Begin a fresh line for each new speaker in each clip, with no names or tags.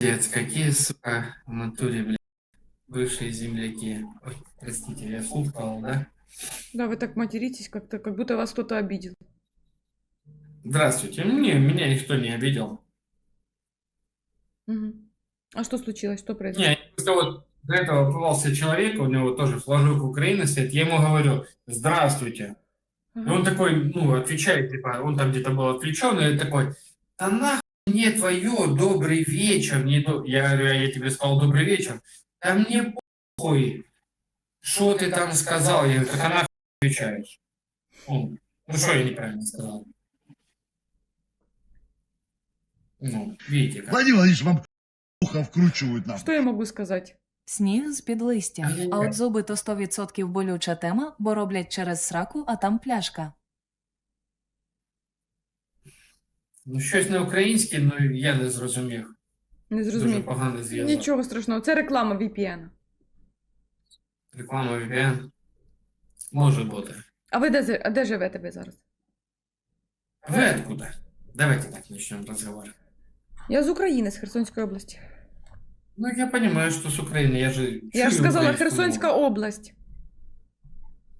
Пиздец, какие, сука, в натуре, блядь, бывшие земляки. Ой, простите, я вслух сказал, да?
Да, вы так материтесь, как-то, как будто вас кто-то обидел.
Здравствуйте. Не, меня никто не обидел.
Мгм. А что случилось? Что произошло?
Не, просто вот до этого попался человек, у него тоже флажок Украины стоит, я ему говорю, здравствуйте. И
Ага.
он такой, ну, отвечает, типа, он там где-то был отвлечен, и такой, да нахуй мне твое, добрый вечер. Не до-». Я говорю, а я тебе сказал добрый вечер. Да мне похуй, что ты там сказал. Я говорю, так а нахуй отвечаешь? Ну, ну, что я неправильно сказал? Ну, видите, как.
Владимир Владимирович, вам ухо вкручивают нам.
Что я могу сказать?
Сніг з-під листя.
Ай-яй-яй.
А от зуби то 100% болюча тема, бо роблять через сраку, а там пляшка.
Ну, щось на українське, ну, я не зрозумів.
Не
Дуже
зрозумів.
поганий зв'язок.
Нічого страшного, це реклама VPN.
Реклама VPN. Може бути.
А ви де, зи- а де живете ви зараз?
Вы откуда? Давайте так начнем разговор.
Я з України, з Херсонської області.
Ну, я понимаю, что с Украины. Я же...
Я ж сказала Херсонська
мову.
область.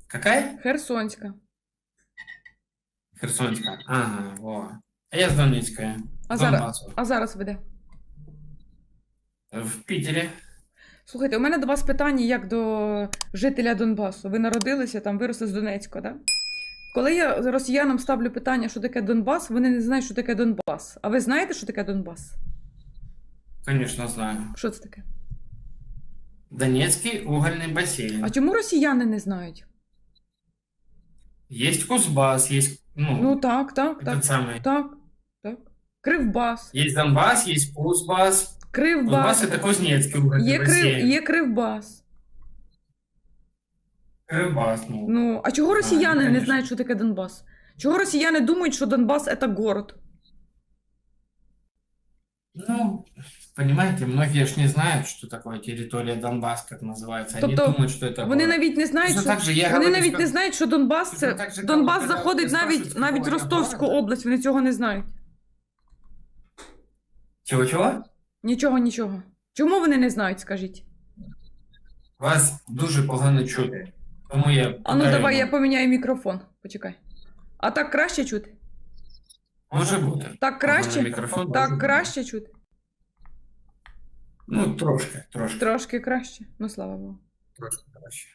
Какая?
Херсонська.
Херсонская. Ага, во. А я с Донецкая.
А
С
зараз,
Донбассу.
а зараз ви де?
В Питере.
Слухайте, у мене до вас питання як до жителя Донбасу. Ви народилися там, виросли з Донецька, да? Коли я росіянам ставлю питання, що таке Донбас, вони не знають, що таке Донбас. А ви знаєте, що таке Донбас?
Конечно, знаю.
Що це таке?
Донецкий угольный бассейн.
А чому росіяни не знають?
Есть Кузбасс, есть... Ну,
Ну так, так,
этот
так,
самый.
так, так. Кривбас.
Есть Донбасс, есть Кузбасс.
Кривбас.
Кузбасс это Кузнецкий угольный
Є, крив,
бассейн.
є Кривбас.
Кривбас, ну.
Ну, а чого росіяни не
конечно.
знають, що таке Донбас? Чого росіяни думають, що Донбас це город?
Ну, понимаете, многие ж не знают, что такое территория Донбасс, как называется. Они
Тобто
думают, что это
Вони
город.
навіть не знають,
Точно
що
так же я
вони
говорю,
навіть
що-
не знають, що Донбас
Точно
це
так же,
Донбас
коли
заходить
тебе
навіть
спрашують,
навіть в
какого
Ростовську
города.
область. Вони цього не знають.
Чего-чего?
Нічого, нічого. Чому вони не знають, скажіть?
Вас дуже погано чути. Тому я...
А ну давай я поміняю мікрофон. Почекай. А так краще чути?
Може бути.
Так краще?
Мікрофон може
Так
бути.
краще чути?
Ну, трошки, трошки,
Трошки краще. Ну слава Богу.
трошки краще.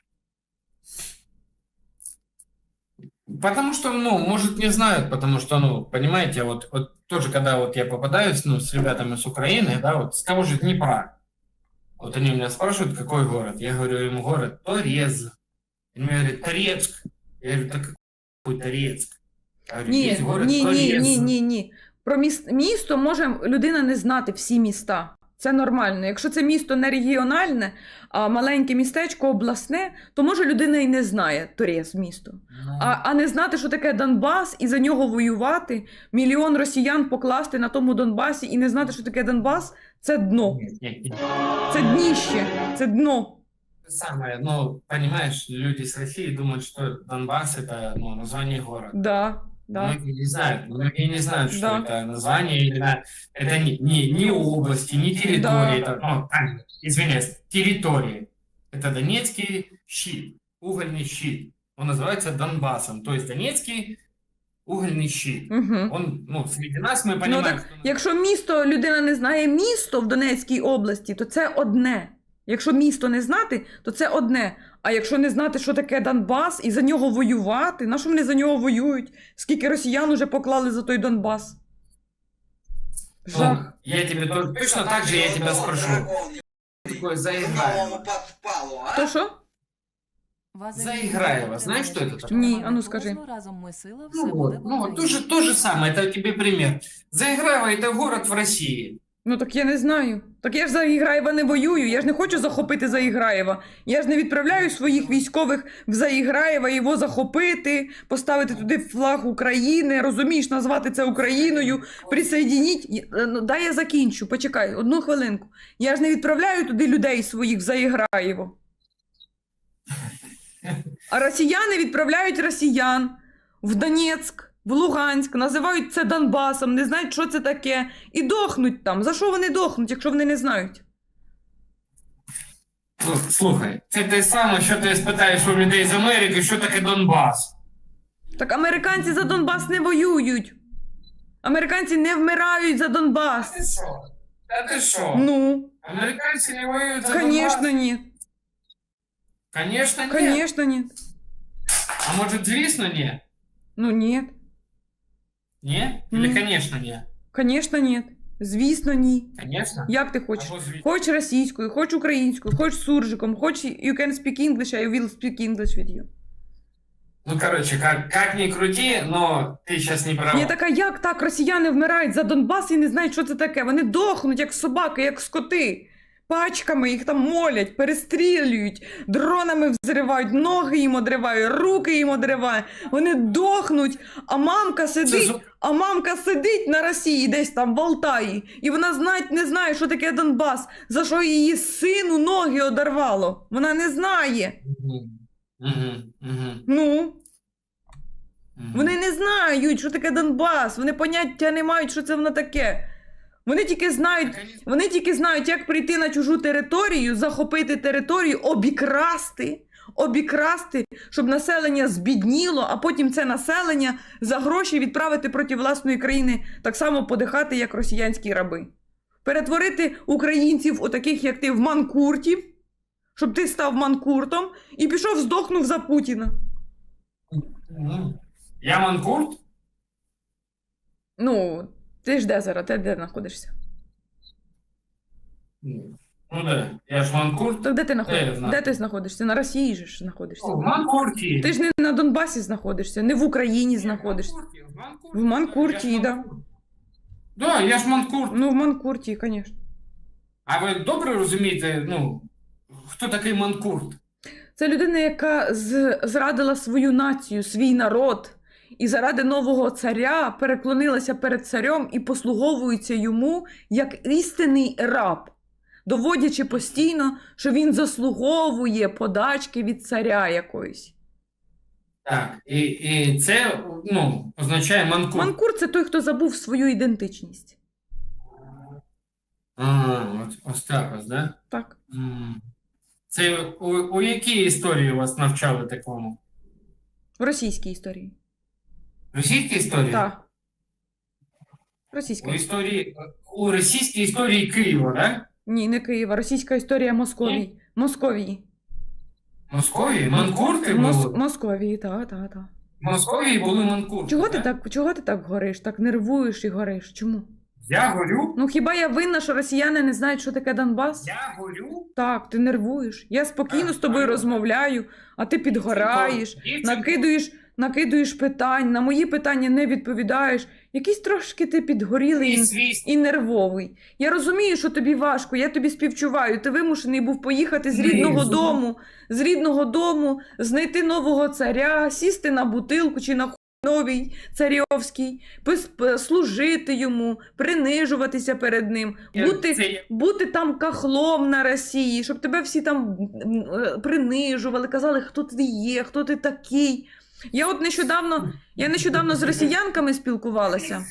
Потому что, ну, может, не знают, потому что, ну, понимаете, вот, вот тоже, когда вот я попадаюсь, ну, с ребятами с Украины, да, вот с того же Днепра, вот они меня спрашивают, какой город, я говорю им город Торез, они мне говорят, Торецк, я говорю, так какой Торецк? Я говорю,
Ні,
«Есть город
ні, ні,
Торез».
ні, ні, ні. Про міс- місто може людина не знати всі міста. Це нормально. Якщо це місто не регіональне, а маленьке містечко обласне, то може людина і не знає Торез місто.
Ну,
А, а не знати, що таке Донбас, і за нього воювати, мільйон росіян покласти на тому Донбасі і не знати, що таке Донбас, це дно. Це дніще, це дно.
Самое, ну, понимаешь, люди с России думают, что Донбасс это ну, название города.
Да, да.
Многие не знают, многие не знают, что
Да.
это название, именно это не, не, не области, не территории,
Да.
это, ну, а, извиняюсь, территории. Это Донецкий щит, угольный щит. Он называется Донбассом, то есть Донецкий угольный щит.
Угу.
Он, ну, среди нас мы понимаем,
Ну так,
что...
якщо місто людина не знає місто в Донецькій області, то це одне. Якщо місто не знати, то це одне. А якщо не знати, що таке Донбас, і за нього воювати, на що вони за нього воюють? Скільки росіян уже поклали за той Донбас?
Ну,
Жах.
я тебе точно так же я тебя спрошу. Такое заиграем.
То що?
Заіграєва, знаєш, що це таке?
Ні, а ну скажи.
Ну, вот, ну, то же, то же самое, это тебе пример. Заиграево это город в России.
Ну так я не знаю. Так я ж за Іграєва не воюю. Я ж не хочу захопити Заіграєва. Я ж не відправляю своїх військових в Заіграєва його захопити, поставити туди флаг України, розумієш, назвати це Україною, присоединіть. Е, Ну, дай я закінчу, почекай, одну хвилинку. Я ж не відправляю туди людей своїх в Заіграєво. А росіяни відправляють росіян в Донецьк, в Луганськ, називають це Донбасом, не знають, що це таке, і дохнуть там. За що вони дохнуть, якщо вони не знають?
Слухай, це те саме, що ти спитаєш у людей з Америки, що таке Донбас.
Так американці за Донбас не воюють. Американці не вмирають за Донбас.
Ти що? Та ти що?
Ну,
Американці не воюють за
звісно,
Донбас?
ні.
Конечно, ні.
Конечно, ні.
А може, звісно, ні?
Ну, ні.
Ні? Или,
Ні.
конечно, ні?
Конечно, ні. Звісно, ні.
Конечно?
Як ти хочеш?
Або звісно.
Хоч російською, хоч українською, хоч суржиком, хоч you can speak English, I will speak English with you.
Ну, короче, как, как ни крути, но ты сейчас не права.
Я така, як так росіяни вмирають за Донбас і не знають, що це таке. Вони дохнуть, як собаки, як скоти. Пачками їх там молять, перестрілюють, дронами взривають, ноги їм одривають, руки їм одривають. Вони дохнуть, а мамка сидить,
зо-
а мамка сидить на Росії, десь там в Алтаї, і вона знать не знає, що таке Донбас, за що її сину ноги одорвало. Вона не знає. Ну. Вони не знають, що таке Донбас. Вони поняття не мають, що це воно таке. Вони тільки знають, вони тільки знають, як прийти на чужу територію, захопити територію, обікрасти, обікрасти, щоб населення збідніло, а потім це населення за гроші відправити проти власної країни, так само подихати, як росіянські раби. Перетворити українців, отаких, як ти, в манкуртів, щоб ти став манкуртом і пішов, здохнув за Путіна.
Я манкурт?
Ну, ти ж де зараз, ти де знаходишся?
Ну да, я ж манкурт.
Так де ти
Де
знаходишся?
знаю?
Де ти знаходишся? На Росії же ж знаходишся.
В манкурті.
Ти ж не на Донбасі знаходишся, не в Україні знаходишся. В Манкурті,
Я ж
да.
Да, я ж манкурт.
Ну, в Манкурті, звісно.
А ви добре розумієте, ну, хто такий манкурт?
Це людина, яка з... зрадила свою націю, свій народ, і заради нового царя переклонилася перед царем і послуговується йому як істинний раб, доводячи постійно, що він заслуговує подачки від царя якоїсь.
Так, і, і це, ну, означає манкурт.
Манкур це той, хто забув свою ідентичність.
А, от, ось так ось, да?
Так.
Це у, у якій історії вас навчали такому?
В російській історії.
Російській історії?
Так.
У
Російська.
історії, у російській історії Києва, да?
Ні, не Києва. Російська історія Московії. Московії.
Московії? Манкурти
Мос...
були?
Московії, так, так, так.
Московії були манкурти.
Чого ти так, чого ти так гориш, так нервуєш і гориш? Чому?
Я горю?
Ну хіба я винна, що росіяни не знають, що таке Донбас?
Я горю?
Так, ти нервуєш. Я спокійно з тобою
Так,
розмовляю, а ти підгораєш,
Дівчинко,
накидуєш, накидуєш питань, на мої питання не відповідаєш. Якийсь трошки ти підгорілий
і
і, і нервовий. Я розумію, що тобі важко, я тобі співчуваю. Ти вимушений був поїхати з рідного
зу-
дому, з рідного дому, знайти нового царя, сісти на бутилку чи на новій царьовський, служити йому, принижуватися перед ним, бути, бути там кахлом на Росії, щоб тебе всі там е, принижували, казали, хто ти є, хто ти такий. Я от нещодавно, я нещодавно з росіянками спілкувалася.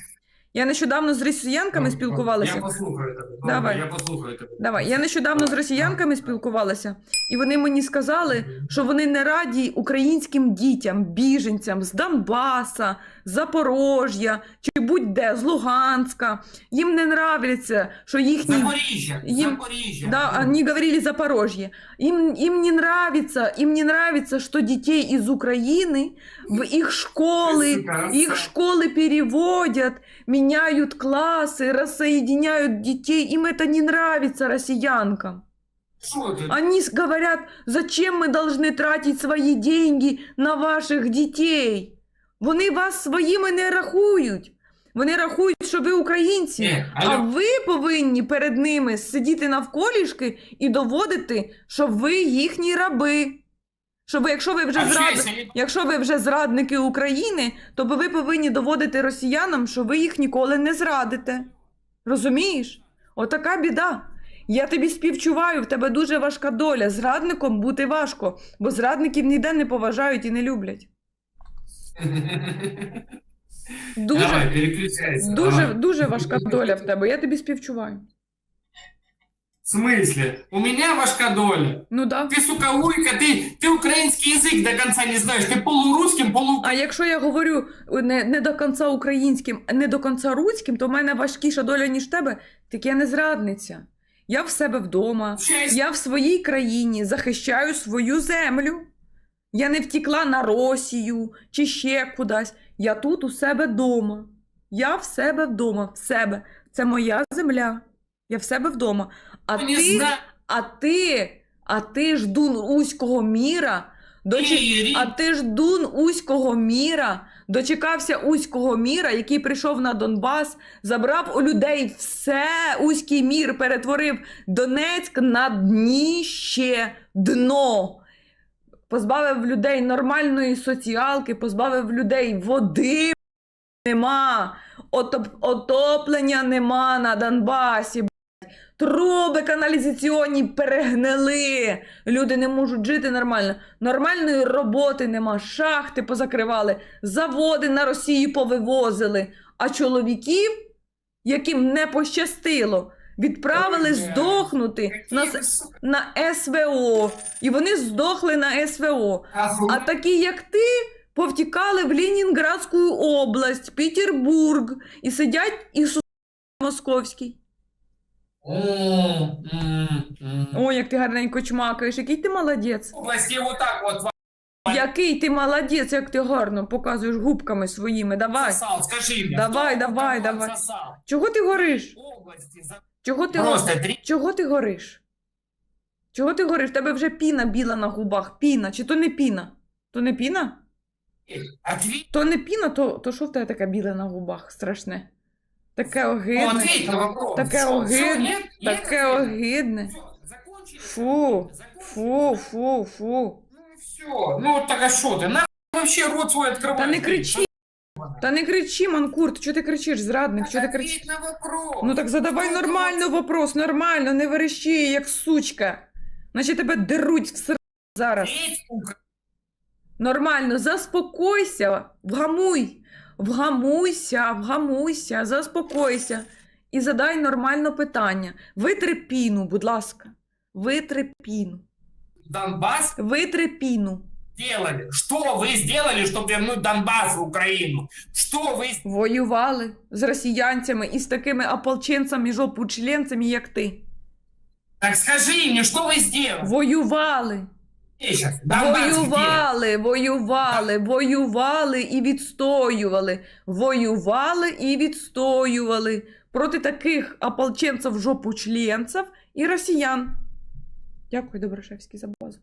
Я нещодавно з росіянками спілкувалася.
Я послухаю тебе.
Давай.
Я послухаю тебе.
Давай, я нещодавно з росіянками спілкувалася, і вони мені сказали, що вони не раді українським дітям, біженцям з Донбаса, Запорожжя чи будь-де з Луганська. Їм не нравиться, що їхні
Запоріжжя,
Їм-
Запоріжжя.
Да, они говорили Запорожье. Им, им не нравится, им не нравится, что детей из Украины в их школы,
Сука,
их
Са-
школы переводят, меняют классы, рассоединяют детей. Им это не нравится, россиянкам.
Що ти?
Они с- говорят, зачем мы должны тратить свои деньги на ваших детей? Вони вас своїми не рахують. Вони рахують, що ви українці,
Ні,
а
алло.
ви повинні перед ними сидіти навколішки і доводити, що ви їхні раби. Що ви, якщо ви вже зрад... якщо ви вже зрадники України, то ви повинні доводити росіянам, що ви їх ніколи не зрадите. Розумієш? Отака біда. Я тобі співчуваю, в тебе дуже важка доля. Зрадником бути важко, бо зрадників ніде не поважають і не люблять. Дуже,
Давай, переключайся.
дуже,
давай.
дуже важка доля в тебе. Я тобі співчуваю.
В смысле? У меня важка доля.
Ну да.
Ты, сука, уйка, ты, ты украинский язык до конца не знаешь. Ты полурусским, полу...
А якщо я говорю не, не до кінця українським, а не до кінця руським, то в мене важкіша доля, ніж в тебе, так я не зрадниця. Я в себе вдома, я в своїй країні захищаю свою землю. Я не втікла на Росію чи ще кудись. Я тут у себе вдома. Я в себе вдома, в себе. Це моя земля. Я в себе вдома. А
не
ти,
знаю.
а ти, а ти ж дун руського міра.
Ірі.
А ти ж дун Уського міра, дочекався Уського міра, який прийшов на Донбас, забрав у людей все, Уський мір перетворив Донецьк на дніще, дно. Позбавив людей нормальної соціалки, позбавив людей води нема, отоп... отоплення нема на Донбасі. Труби каналізаційні перегнили. Люди не можуть жити нормально. Нормальної роботи нема. Шахти позакривали, заводи на Росію повивозили. А чоловіків, яким не пощастило, відправили здохнути на, с- на СВО. І вони здохли на СВО. А такі, як ти, повтікали в Ленінградську область, Петербург і сидять Ісус Московський.
М, м, м.
О, як ти гарненько чмакаєш, який ти молодець.
области вот так вот
Який ти молодець, як ти гарно показуєш губками своїми. Давай.
сосал. Скажи мне.
Давай,
кто
давай,
кого
давай.
Сосал?
Чого ти гориш?
Области за...
Чого ти, го-
Просто три...
Чого ти гориш? Чого ти гориш? В тебе вже піна біла на губах. Піна. Чи то не піна? То не піна?
Ответь,
То не піна, то, то що в тебе таке біле на губах? Страшне. Таке
ну,
огидне.
ответь на вопрос.
Таке
Всё, всё,
огидне.
нет? Нет
Таке
ответа?
огидне.
Всё, закончили?
Фу.
Закончили?
Фу, фу, фу.
Ну все, ну так а что ты? Нахуй вообще рот свой открываешь?
Та не кричи. Та не кричи, Манкурт, чого ти кричиш, зрадник, чого ти кричиш?
Ответь на вопрос.
Ну так задавай
Что ты
нормально вопрос, нормально, не верещи, як сучка. Наче тебе деруть в ср... зараз.
Ответь, сука.
Нормально, заспокойся, вгамуй, вгамуйся, вгамуйся, заспокойся. І задай нормально питання. Витри піну, будь ласка. Витри піну.
Донбасс
Витри піну.
сделали? Что вы сделали, чтобы вернуть Донбасс в Украину? Что вы с-
Воювали з росіянцями і з такими ополченцями, жопучленцями, як ти.
Так скажи мне, что вы сделали?
Воювали.
Сейчас, Донбасс где?
Воювали, воювали, воювали і відстоювали. Воювали і відстоювали проти таких ополченців, жопучленців і росіян. Дякую, Доброшевський, за базу.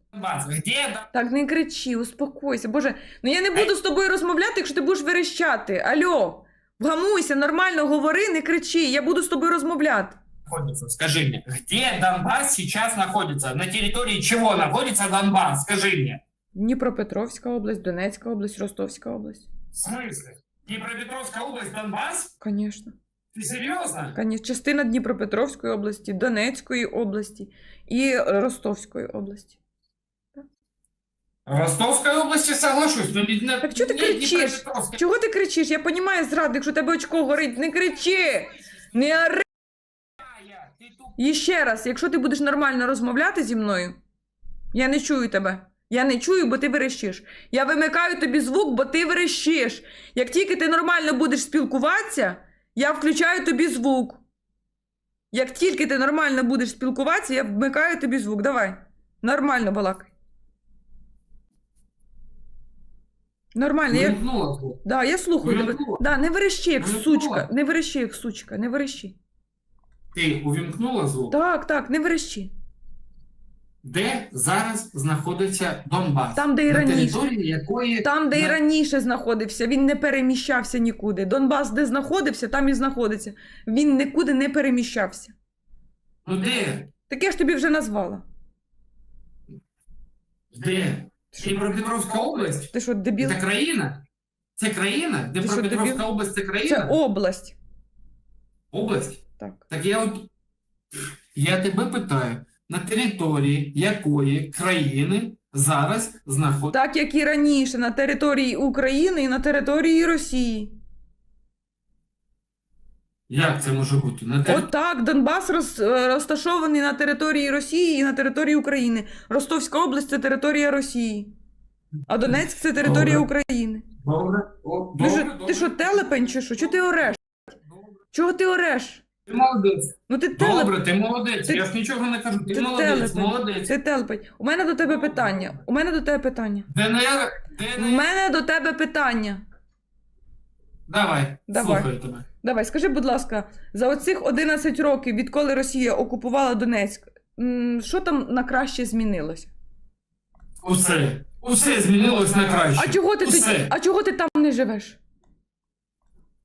Так, не кричи, успокойся. Боже, ну я не буду з тобою розмовляти, якщо ти будеш верещати. Альо, вгамуйся, нормально говори, не кричи, я буду з тобою розмовляти.
находится? Скажи мне, где Донбасс сейчас находится? На территории чего находится Донбасс? Скажи мне.
Дніпропетровська область, Донецька область, Ростовська область.
В смысле? Днепропетровская область, Донбасс?
Звісно.
Ты серьезно?
Конечно, частина Дніпропетровської області, Донецької області і Ростовської області.
В Ростовской области соглашусь, но не
Так чё ты кричишь? Чого ти кричиш? Я розумію, зрадник, що тебе очко горить. Не кричи! Не ори! І ще раз, якщо ти будеш нормально розмовляти зі мною, я не чую тебе. Я не чую, бо ти верещиш. Я вимикаю тобі звук, бо ти верещиш. Як тільки ти нормально будеш спілкуватися, я включаю тобі звук. Як тільки ти нормально будеш спілкуватися, я вмикаю тобі звук. Давай. Нормально балакай. Нормально. Я... Да, я слухаю тебе. Да, не верещи, як
Вимкнула.
сучка. Не верещи, як сучка, не верещи.
Ти увімкнула звук?
Так, так, не верещи.
Де зараз знаходиться Донбас?
Там, де і
на
раніше.
території якої
Там, де і
на-
раніше знаходився, він не переміщався нікуди. Донбас, де знаходився, там і знаходиться. Він нікуди не переміщався.
Ну де?
Так я ж тобі вже назвала.
Де? Дніпропетровська область?
Ти що, дебіл?
Це країна? Це країна?
що,
Дніпропетровська
дебіл?
область це
Це
країна?
область.
Область?
Так.
Так я от я тебе питаю, на території якої країни зараз знаходиться
Так як і раніше, на території України і на території Росії.
Як це може бути? На те...
Отак, Донбас роз, е, розташований на території Росії і на території України. Ростовська область це територія Росії. А Донецьк це територія
Добре.
України.
Добре. О,
Ти,
добре,
ти що, телепень чи що? Чого ти ореш?
Добре.
Чого ти ореш?
Ти молодець.
Ну ти телепень.
Добре, ти молодець.
Ти-
Я ж нічого не кажу. Ти,
ти
молодець,
телепень.
молодець.
Ти телепень. У мене до тебе питання. У мене до тебе питання.
ДНР,
У
ДНР.
мене до тебе питання.
Давай,
Давай.
слухаю тебе.
Давай, скажи, будь ласка, за оцих 11 років, відколи Росія окупувала Донецьк, м, що там на краще змінилося?
Усе. Усе змінилось на краще.
А чого ти
Усе.
тоді, а чого ти там не живеш?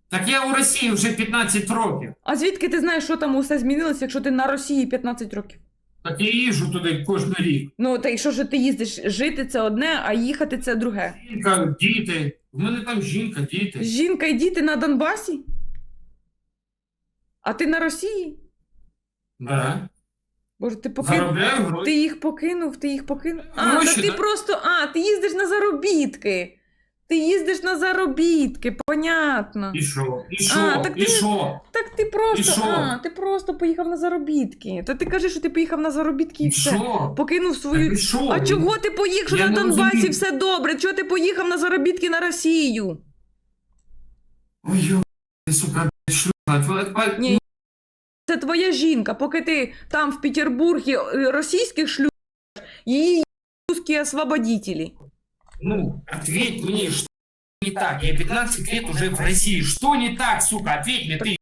Так я у Росії вже 15 років.
А звідки ти знаєш, що там усе змінилося, якщо ти на Росії 15 років?
Так я їжджу туди кожен рік.
Ну, та якщо ж ти їздиш, жити це одне, а їхати це друге.
Жінка, діти. У мене там жінка, діти.
Жінка і діти на Донбасі? А ти на Росії?
Да.
Боже, ти покинув.
Заробляю гроші.
Ти їх покинув, ти їх покинув. А,
Гроші,
та ти
да.
просто. А, ти їздиш на заробітки. Ти їздиш на заробітки, понятно.
І що? І
А,
що?
так
І
ти-
що?
Так ти
І
просто.
що?
А, ти просто поїхав на заробітки. Та ти кажеш, що ти поїхав на заробітки і
І
все.
що?
Покинув
Так
свою.
і що?
А чого ти поїхав, що
Я
на
не
Донбасі
розумію.
все добре? Чого ти поїхав на заробітки на Росію?
Ой, йо, сука, шлюха. Твоя- твоя-
Ні. Це твоя жінка, поки ти там в Петербургі е, російських шлюб, її русські освободителі.
Ну, ответь мне, что не так? Я 15 лет уже в России. Что не так, сука? Ответь мне, ты.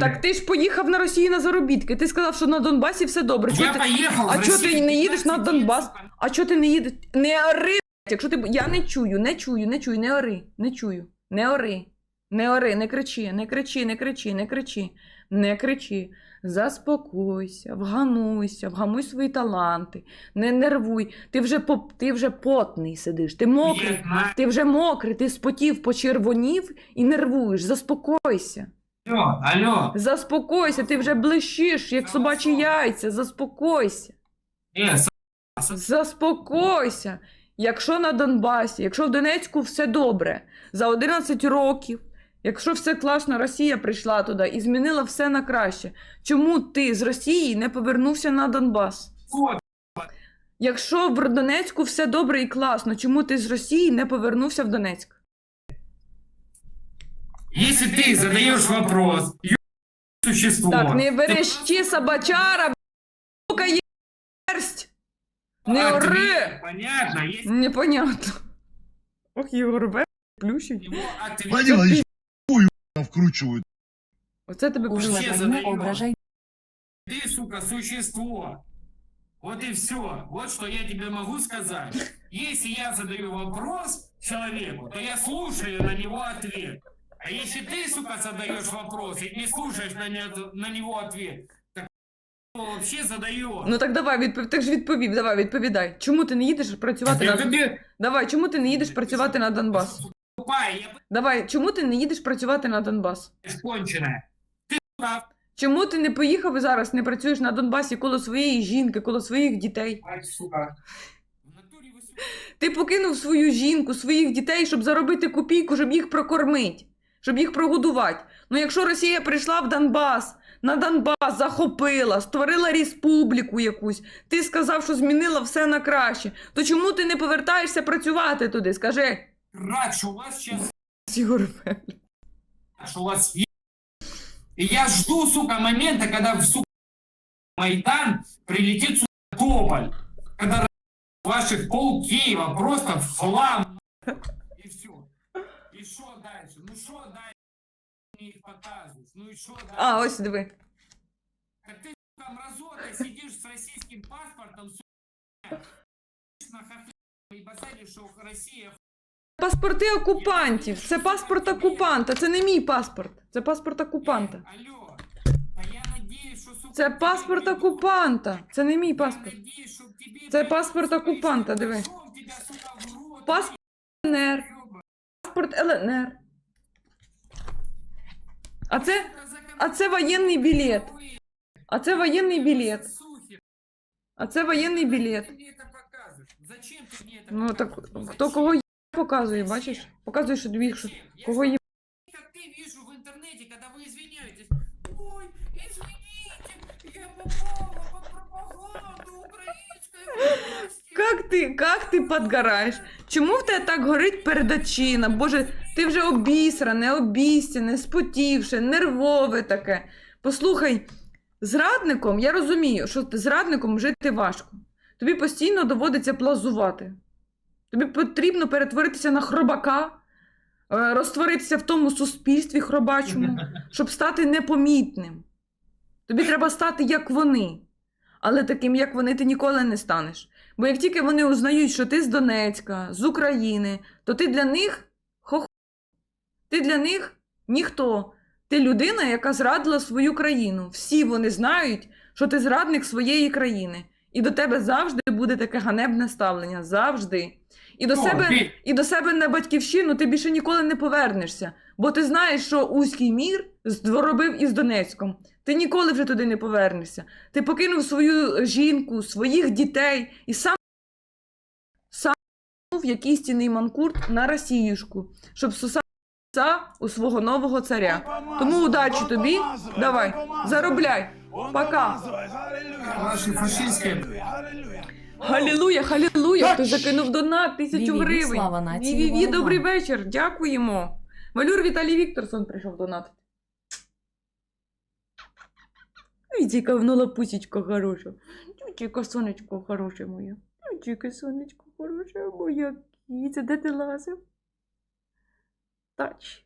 Так ти ж поїхав на Росію на заробітки. Ти сказав, що на Донбасі все добре. Чого
Я
ти...
поехал
А чого ти
Россию
не їдеш на
лет,
Донбас?
сука.
А чого ти не їдеш? Не ори, блядь, якщо ти. Я не чую, не чую, не чую, не ори, не чую, не ори, не ори, не кричи, не кричи, не кричи, не кричи, не кричи. Заспокойся, вгамуйся, вгамуй свої таланти, не нервуй. Ти вже по... ти вже потний сидиш, ти мокрий. Ти вже мокрий, ти спотів, почервонів і нервуєш. Заспокойся.
Алло, алло.
Заспокойся, ти вже блищиш, як собачі яйця. Заспокойся. Заспокойся. Якщо на Донбасі, якщо в Донецьку все добре, за 11 років, якщо все класно, Росія прийшла туди і змінила все на краще, чому ти з Росії не повернувся на Донбас?
вот,
Якщо в Донецьку все добре і класно, чому ти з Росії не повернувся в Донецьк?
Если ты задаешь вопрос, ё- существо.
Так, не
ты
верещи, собачара, сука, єрсть! Не
ответ,
ори!
Понятно, есть
Непонятно. Ох, Єгор Бе, плющить.
его ответ.
Владимир Владимирович, хуй вкручивают.
Тебе
Уже
плющить.
Уже
задаю.
не ображай
Ты, сука, существо. Вот и все. Вот что я тебе могу сказать. Если я задаю вопрос человеку, то я слушаю на него ответ. А если ты, сука, задаешь вопрос и не слушаешь на, не- на него ответ, так вообще задает?
Ну так давай, відпов... ти ж відповів, давай, відповідай. Чому ти не їдеш працювати на Давай, чому ти не їдеш працювати на Донбас?
Тупая, я
Давай, чому ти не їдеш працювати на Донбас?
конченая. Ты, сука,
Чому ти не поїхав і зараз не працюєш на Донбасі коло своєї жінки, коло своїх дітей?
сука. В вы, сука,
Ти покинув свою жінку, своїх дітей, щоб заробити копійку, щоб їх прокормити, щоб їх прогодувати. Ну якщо Росія прийшла в Донбас, на Донбас захопила, створила республіку якусь, ти сказав, що змінила все на краще, то чому ти не повертаєшся працювати туди? Скажи.
Рад, что у вас сейчас что у вас есть. И я жду, сука, момента, когда в сука, Майдан прилетит, сука, Тополь. Когда ваших пол Киева просто в хлам. И все. И что дальше? Ну что дальше? Мне их показываешь. Ну и что дальше?
А, ось диви.
Так ты, сука, мразота, сидишь с российским паспортом, сука, на хохле и базаришь, что Россия
Паспорти окупантів. Це паспорт окупанта. Це не мій паспорт. Це паспорт окупанта.
Алло. А я надеюсь, что, сука,
Це
тебе
паспорт
придут.
окупанта. Це не мій
Я
паспорт.
надеюсь, что к тебе
Це
придут,
паспорт
сука,
окупанта,
и
диви.
ножом тебя, сука, в рот,
Паспорт ЛНР.
ёба.
Паспорт ЛНР. А це,
Сука, за
а це воєнний білет.
вы,
А це воєнний білет.
сухи.
А це воєнний білет.
Ты мне это показываешь? Зачем ты мне это
Ну так
показываешь?
хто
Зачем?
кого є, показує, бачиш? Показує, що дві, що... кого є.
Как ты вижу в интернете, когда вы извиняетесь. Ой, извините, я попала под пропаганду украинской власти.
Как ти, как ти подгораєш? Чому в тебе так горить передачина? Боже, ти вже обісра, обісране, обісяне, спотівше, нервове таке. Послухай, зрадником, я розумію, що зрадником жити важко. Тобі постійно доводиться плазувати. Тобі потрібно перетворитися на хробака, е, розтворитися в тому суспільстві хробачому, щоб стати непомітним. Тобі треба стати як вони. Але таким, як вони, ти ніколи не станеш. Бо як тільки вони узнають, що ти з Донецька, з України, то ти для них хох. Ти для них ніхто. Ти людина, яка зрадила свою країну. Всі вони знають, що ти зрадник своєї країни. І до тебе завжди буде таке ганебне ставлення. Завжди. І до,
Ну,
себе, і до себе на батьківщину ти більше ніколи не повернешся. Бо ти знаєш, що Узький мір зробив із Донецьком. Ти ніколи вже туди не повернешся. Ти покинув свою жінку, своїх дітей і сам сам в якийсь стіний манкурт на Росіюшку, щоб сусати у свого нового царя. Тому удачі тобі. Давай, заробляй. Пока.
Ваши фашистські.
Халілуя, халілуя! Хто закинув донат тисячу гривень.
слава нації,
Ві-ві-ві, добрий вечір. Дякуємо. Валюр Віталій Вікторсон прийшов донатити. Вітіка вно лапусечка хороша. Тютіка сонечко хороше моє. Тютіка сонечко хороше моє. Кіця, де ти лазив? Тач.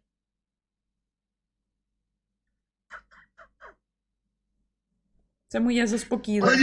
Це моє заспокійливе.